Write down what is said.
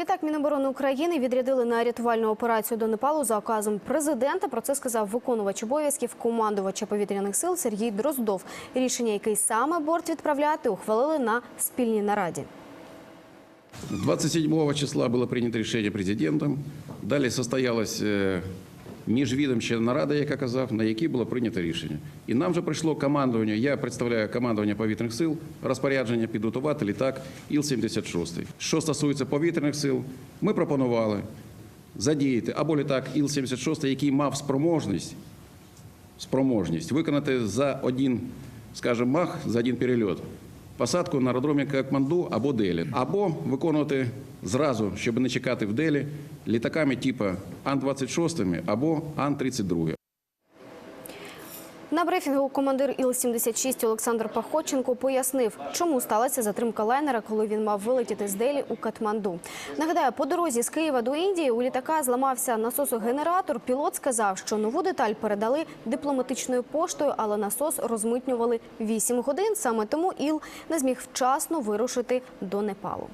Відтак Міноборони України відрядили на рятувальну операцію до Непалу за указом президента. Про це сказав виконувач обов'язків командувача повітряних сил Сергій Дроздов. Рішення, який саме борт відправляти, ухвалили на спільній нараді. 27 числа было принято решение президентом. Далі состоялась е, міжвідомча нарада, яка казав, на якій було прийнято рішення. І нам же прийшло командування, я представляю командування повітряних сил, розпорядження підготувати літак Іл-76. Що стосується повітряних сил, ми пропонували задіяти або літак Іл-76, який мав спроможність, спроможність виконати за один, скажімо, мах, за один перельот посадку на аеродромі Катманду або Делі, або виконувати зразу, щоб не чекати в Делі, літаками типу Ан-26 або Ан-32. На брифінгу командир Іл-76 Олександр Пахоченко пояснив, чому сталася затримка лайнера, коли він мав вилетіти з Делі у Катманду. Нагадаю, по дорозі з Києва до Індії у літака зламався насосогенератор. Пілот сказав, що нову деталь передали дипломатичною поштою, але насос розмитнювали 8 годин. Саме тому Іл не зміг вчасно вирушити до Непалу.